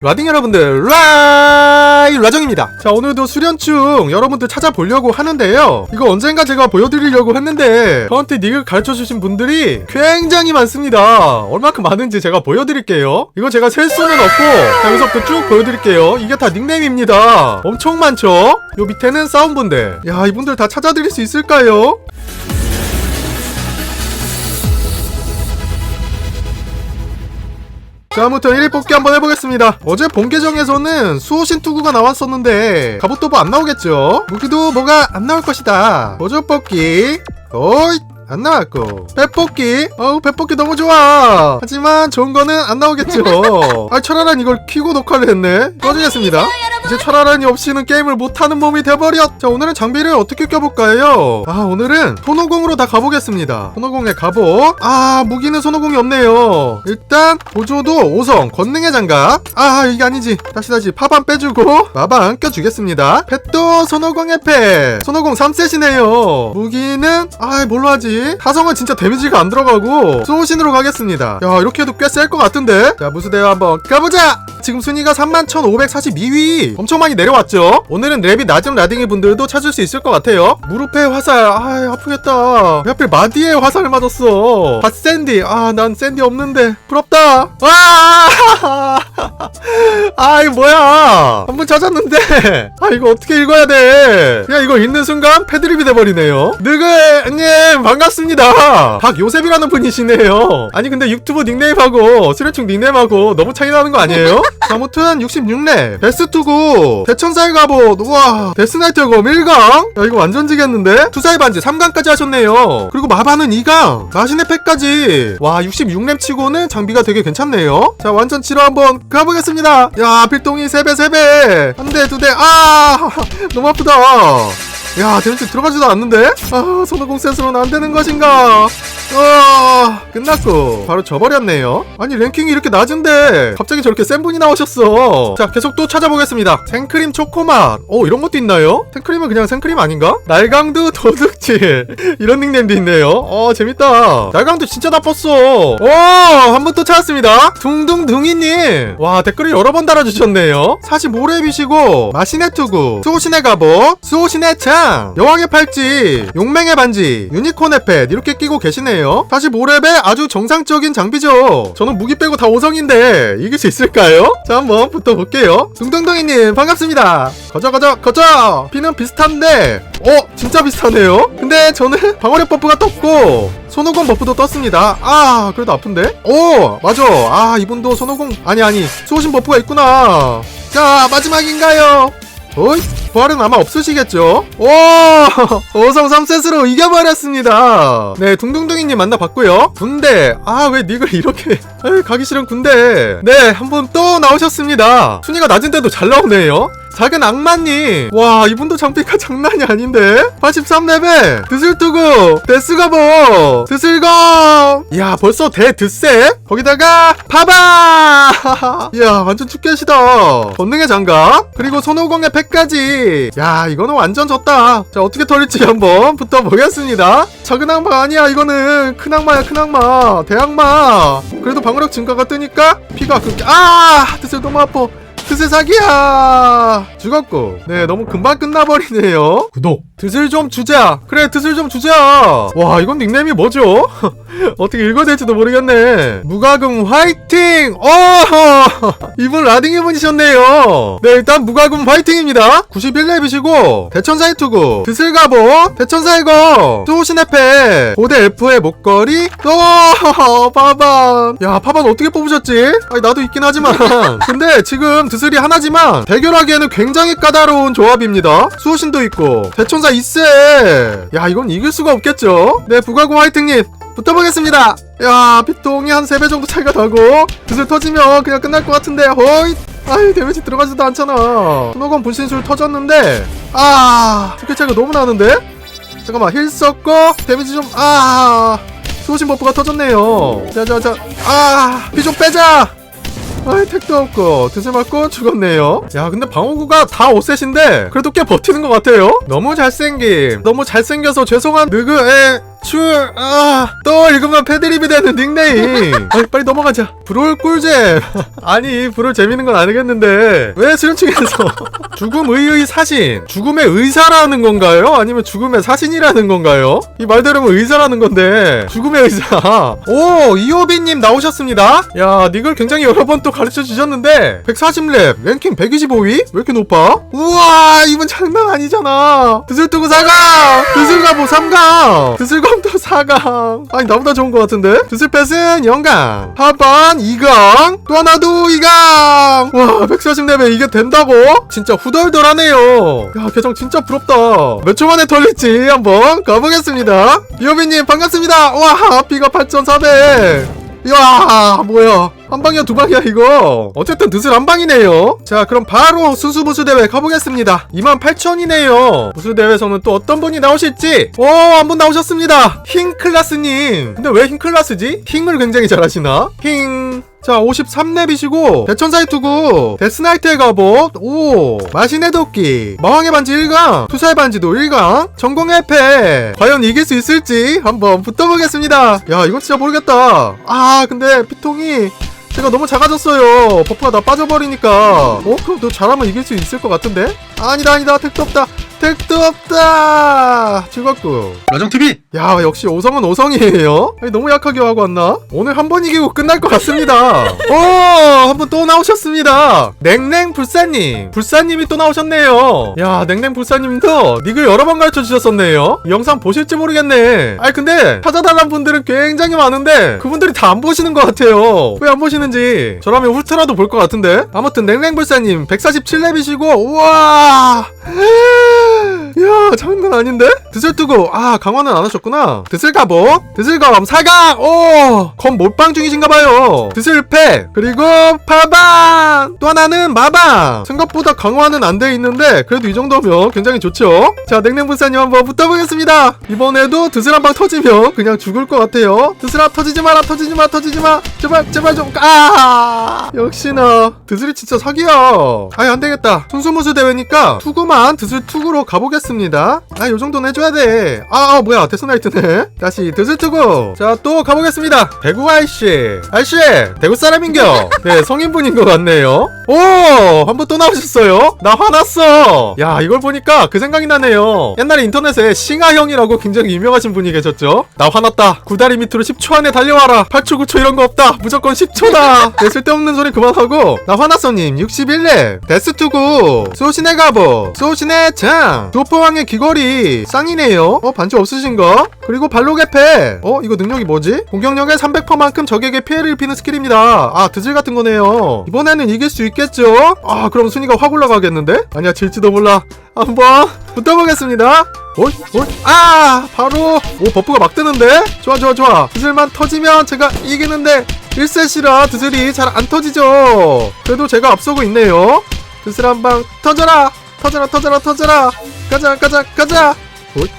라딩 여러분들 라이 라정입니다. 자 오늘도 수련충 여러분들 찾아보려고 하는데요. 이거 언젠가 제가 보여드리려고 했는데 저한테 닉을 가르쳐주신 분들이 굉장히 많습니다. 얼마큼 많은지 제가 보여드릴게요. 이거 제가 셀 수는 없고 자, 여기서부터 쭉 보여드릴게요. 이게 다 닉네임입니다. 엄청 많죠? 요 밑에는 싸움분들 야 이분들 다 찾아드릴 수 있을까요? 자, 아무튼 1위 뽑기 한번 해보겠습니다. 어제 본 계정에서는 수호신 투구가 나왔었는데 갑옷도 뭐안 나오겠죠? 무기도 뭐가 안 나올 것이다. 보조 뽑기. 어이. 안 나왔고 배뽑기 어우 배뽑기 너무 좋아 하지만 좋은 거는 안 나오겠죠 아 철화란 이걸 키고 녹화를 했네 꺼주겠습니다 이제 철화란이 없이는 게임을 못하는 몸이 돼버렸 자 오늘은 장비를 어떻게 껴볼까요? 아 오늘은 손오공으로 다 가보겠습니다. 손오공의 갑옷 아 무기는 손오공이 없네요. 일단 보조도 5성 권능의 장갑. 아 이게 아니지. 다시 다시 파반 빼주고 마방 껴주겠습니다. 펫도 손오공의 펫. 손오공 3셋이네요. 무기는 아 뭘로 하지? 사성은 진짜 데미지가 안 들어가고 수호신으로 가겠습니다. 야 이렇게 해도 꽤 셀 것 같은데? 자 무수대화 한번 가보자! 지금 순위가 31,542위 엄청 많이 내려왔죠? 오늘은 랩이 낮은 라딩이 분들도 찾을 수 있을 것 같아요. 무릎에 화살 아 아프겠다. 왜 하필 마디에 화살을 맞았어. 갓 샌디. 아 난 샌디 없는데. 부럽다. 와! 아 이거 뭐야? 한 번 찾았는데. 아 이거 어떻게 읽어야 돼? 그냥 이거 읽는 순간 패드립이 돼버리네요. 느그님 반갑습니다. 박요셉이라는 분이시네요. 아니 근데 유튜브 닉네임하고 수련충 닉네임하고 너무 차이 나는 거 아니에요? 자, 아무튼 66렙 베스트고 대천사의 갑옷 우와 데스나이트 검 1강? 야 이거 완전 지겠는데? 투사의 반지 3강까지 하셨네요. 그리고 마바는 2강. 마신의 팩까지. 와 66렙 치고는 장비가 되게 괜찮네요. 자 완전 치러 한번 가보겠습니다. 야 필동이 3배 3배. 한 대 두 대. 아 너무 아프다. 야 데미지 들어가지도 않는데? 아 손오공 센스로는 안 되는 것인가 아 끝났고. 바로 져버렸네요. 아니 랭킹이 이렇게 낮은데 갑자기 저렇게 센 분이 나오셨어. 자 계속 또 찾아보겠습니다. 생크림 초코맛. 어 이런 것도 있나요? 생크림은 그냥 생크림 아닌가? 날강두 도둑질. 이런 닉네임도 있네요. 어 재밌다. 날강두 진짜 나빴어. 오한 번 또 찾았습니다. 둥둥둥이님. 와 댓글을 여러 번 달아주셨네요. 45렙이시고 마신의 투구 수호신의 갑옷 수호신의 창 여왕의 팔찌 용맹의 반지 유니콘의 펫 이렇게 끼고 계시네요 45렙의 아주 정상적인 장비죠. 저는 무기 빼고 다 5성인데 이길 수 있을까요? 자 한번 붙어볼게요. 둥둥둥이님 반갑습니다. 거저 거저 거저! 피는 비슷한데 어 진짜 비슷하네요. 근데 저는 방어력 버프가 떴고 손오공 버프도 떴습니다. 아 그래도 아픈데? 오 맞아. 아 이분도 손오공 아니 아니 수호신 버프가 있구나. 자 마지막인가요 어이 부활은 아마 없으시겠죠? 오! 5성 3셋으로 이겨버렸습니다. 네, 둥둥둥이님 만나봤고요. 군대. 아, 왜 닉을 이렇게. 에이, 가기 싫은 군대. 네, 한분또 나오셨습니다. 순위가 낮은데도 잘 나오네요. 작은 악마님. 와, 이분도 장비가 장난이 아닌데? 83레벨. 드슬투구. 데스가보. 드슬검. 이야, 벌써 대드세? 거기다가, 파바! 이야, 완전 축계시다. 권능의 장갑. 그리고 손오공의 팩까지. 야, 이거는 완전 졌다. 자, 어떻게 털릴지 한번 붙어보겠습니다. 작은 악마 아니야, 이거는. 큰 악마야, 큰 악마. 대악마. 그래도 방어력 증가가 뜨니까 피가 그렇게, 아! 드슬 너무 아파. 드슬 사기야. 죽었고. 네 너무 금방 끝나버리네요. 구독 드슬 좀 주자. 그래 드슬 좀 주자. 와 이건 닉네임이 뭐죠? 어떻게 읽어야 될지도 모르겠네. 무가금 화이팅! 어! 이분 라딩이 분이셨네요. 네 일단 무가금 화이팅입니다. 91렙이시고 대천사의 투구. 드슬가보 대천사의 검 수호신의 패 고대 F의 목걸이. 어 파반. 야 파반 어떻게 뽑으셨지? 아니 나도 있긴 하지만. 근데 지금 드슬이 하나지만 대결하기에는 굉장히 까다로운 조합입니다. 수호신도 있고 대천사 2세 야 이건 이길 수가 없겠죠? 네 부가공 화이팅님 붙어보겠습니다. 야 피통이 한 3배 정도 차이가 나고 드슬 터지면 그냥 끝날 것 같은데 허이 아이 데미지 들어가지도 않잖아. 손오건 분신술 터졌는데 아 스킬 차이가 너무 나는데? 잠깐만 힐 썼고 데미지 좀아 수호신 버프가 터졌네요. 자자자 아 피 좀 빼자 아이 택도 없고 드슬 맞고 죽었네요. 야 근데 방어구가 다 5셋인데 그래도 꽤 버티는 것 같아요. 너무 잘생김 너무 잘생겨서 죄송한 느그에 출, 아, 또 읽으면 패드립이 되는 닉네임. 아, 빨리 넘어가자. 브롤 꿀잼. 아니, 브롤 재밌는 건 아니겠는데. 왜 수련층에서 죽음 의의 사신. 죽음의 의사라는 건가요? 아니면 죽음의 사신이라는 건가요? 이 말대로면 의사라는 건데. 죽음의 의사. 오, 이호비님 나오셨습니다. 야, 닉을 굉장히 여러 번 또 가르쳐 주셨는데. 140렙, 랭킹 125위? 왜 이렇게 높아? 우와, 이분 장난 아니잖아. 드슬뜨고 4강! 드슬가보 3강! 드슬 검도 4강! 아니, 나보다 좋은 것 같은데? 드슬펫은 0강! 하반 2강! 또 하나 도 2강! 와, 140렙에 이게 된다고? 진짜 후덜덜하네요. 야, 계정 진짜 부럽다. 몇 초 만에 털릴지 한번 가보겠습니다. 이호빈님, 반갑습니다. 와, 피가 8,400. 이야 뭐야? 한 방이야 두 방이야 이거? 어쨌든 드슬 한 방이네요. 자 그럼 바로 수수부수 대회 가보겠습니다. 28,000이네요. 부수 대회에서는 또 어떤 분이 나오실지? 오 한 분 나오셨습니다. 힝클라스님. 근데 왜 힝클라스지? 힝을 굉장히 잘하시나? 힝 자, 53렙이시고, 대천사의 투구, 데스나이트의 갑옷, 오, 마신의 도끼, 마왕의 반지 1강, 투사의 반지도 1강, 전공의 패. 과연 이길 수 있을지 한번 붙어보겠습니다. 야, 이건 진짜 모르겠다. 아, 근데 피통이 제가 너무 작아졌어요. 버프가 다 빠져버리니까. 어? 그럼 너 잘하면 이길 수 있을 것 같은데? 아니다, 아니다. 택도 없다. 택도 없다. 즐겁고. 라정TV! 야 역시 오성은 오성이에요? 아니, 너무 약하게 하고 왔나? 오늘 한 번 이기고 끝날 것 같습니다. 오한 분또 나오셨습니다. 냉랭 불사님. 불사님이 또 나오셨네요. 야 냉랭 불사님도 닉을 여러 번 가르쳐 주셨었네요. 이 영상 보실지 모르겠네. 아니 근데 찾아달란 분들은 굉장히 많은데 그분들이 다 안 보시는 것 같아요. 왜 안 보시는지. 저라면 훑어라도 볼 것 같은데. 아무튼 냉랭 불사님 147렙이시고 우와 야 장난 아닌데? 드슬 뜨고 아 강화는 안 하셨구나. 드슬 가보. 드슬검 사강 오검 몰빵 중이신가봐요. 드슬 패 그리고 파방. 또 하나는 마방. 생각보다 강화는 안 돼 있는데 그래도 이 정도면 굉장히 좋죠? 자 냉랭분사님 한번 붙어보겠습니다. 이번에도 드슬 한 방 터지면 그냥 죽을 것 같아요. 드슬아 터지지 마라 터지지 마 터지지 마. 제발 제발 좀아! 역시나. 드슬이 진짜 사기야. 아이 안 되겠다. 순수무수 대회니까 투구만 드슬 투구로 가보겠습니다. 아 요 정도는 해줘야 돼 아 아, 뭐야 데스나이트네. 다시 투구 자또 가보겠습니다. 대구 아이씨. 아이씨 대구 사람인겨. 네 성인분인 것 같네요. 오 한 번 또 나오셨어요? 나 화났어. 야 이걸 보니까 그 생각이 나네요. 옛날에 인터넷에 싱하형이라고 굉장히 유명하신 분이 계셨죠? 나 화났다. 구다리 밑으로 10초 안에 달려와라. 8초 9초 이런 거 없다. 무조건 10초다. 네, 쓸데없는 소리 그만하고. 나 화났어님. 61렙. 데스투구 소신의 가보 소신의 장 도포왕의 귀걸이 쌍이네요. 어 반지 없으신가? 그리고 발로개패. 어 이거 능력이 뭐지? 공격력의 300%만큼 적에게 피해를 입히는 스킬입니다. 아 드질 같은 거네요. 이번에는 이길 수 있겠죠? 아 그럼 순위가 확 올라가겠는데? 아니야 질지도 몰라. 한번 붙어보겠습니다. 어이 어이 아 바로. 오 버프가 막 뜨는데? 좋아 좋아 좋아. 드슬만 터지면 제가 이기는데 1셋이라 드슬이 잘 안 터지죠. 그래도 제가 앞서고 있네요. 드슬 한 방 터져라 터져라 터져라 터져라. 가자 가자 가자.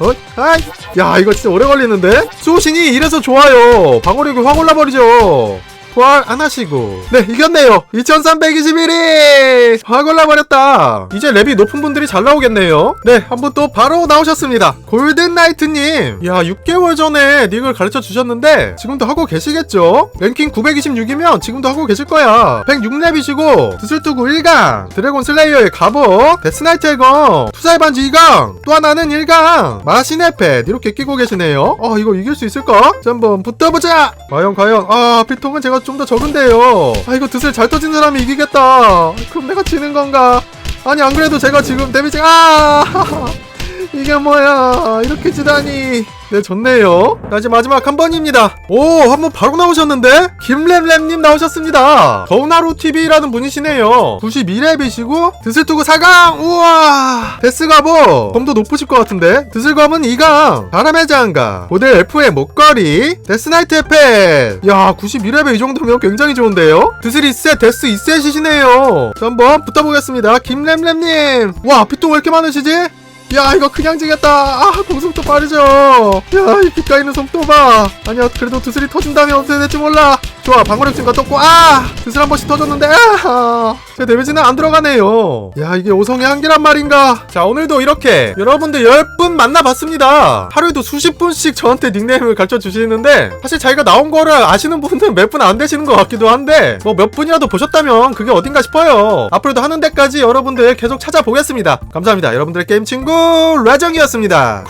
어이 아이 야 이거 진짜 오래 걸리는데? 수호신이 이래서 좋아요. 방어력이 확 올라버리죠. 부활 안 하시고. 네 이겼네요. 2321위 확 올라버렸다. 이제 랩이 높은 분들이 잘 나오겠네요. 네 한 분 또 바로 나오셨습니다. 골든나이트님. 야 6개월 전에 닉을 가르쳐 주셨는데 지금도 하고 계시겠죠? 랭킹 926이면 지금도 하고 계실 거야. 106랩이시고 드슬투구 1강 드래곤 슬레이어의 갑옷 데스나이트의 검 투사의 반지 2강 또 하나는 1강. 마신의 펫 이렇게 끼고 계시네요. 아 이거 이길 수 있을까? 자 한번 붙어보자. 과연 과연. 아 피통은 제가 좀 더 적은데요. 아 이거 드슬 잘 터진 사람이 이기겠다. 그럼 내가 지는 건가? 아니 안 그래도 제가 지금 데미지 아 이게 뭐야? 이렇게 지다니. 네 좋네요. 자 이제 마지막 한 번입니다. 오 한 번 바로 나오셨는데? 김램램님 나오셨습니다. 더우나루TV라는 분이시네요. 92렙이시고 드슬투구 4강! 우와! 데스가보 검도 높으실 것 같은데? 드슬검은 2강! 바람의 장갑 모델 F의 목걸이! 데스나이트 펫야 92렙에 이 정도면 굉장히 좋은데요? 드슬 2셋 데스 2셋이시네요. 자 한번 붙어보겠습니다. 김램램님! 와 피통 왜 이렇게 많으시지? 야 이거 그냥 지겠다. 아 공속도 빠르죠. 야이 빛가 있는 속도 봐. 아니야 그래도 두슬이 터진다면 어떻게 될지 몰라 좋아 방어력 증가 떴고 아! 드슬 한 번씩 터졌는데 아, 제 데미지는 안 들어가네요. 야 이게 5성의 한계란 말인가? 자 오늘도 이렇게 여러분들 10분 만나봤습니다. 하루에도 수십 분씩 저한테 닉네임을 가르쳐 주시는데 사실 자기가 나온 거를 아시는 분은 몇 분 안 되시는 것 같기도 한데 뭐 몇 분이라도 보셨다면 그게 어딘가 싶어요. 앞으로도 하는 데까지 여러분들 계속 찾아보겠습니다. 감사합니다. 여러분들의 게임 친구 라정이었습니다.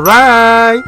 굿라이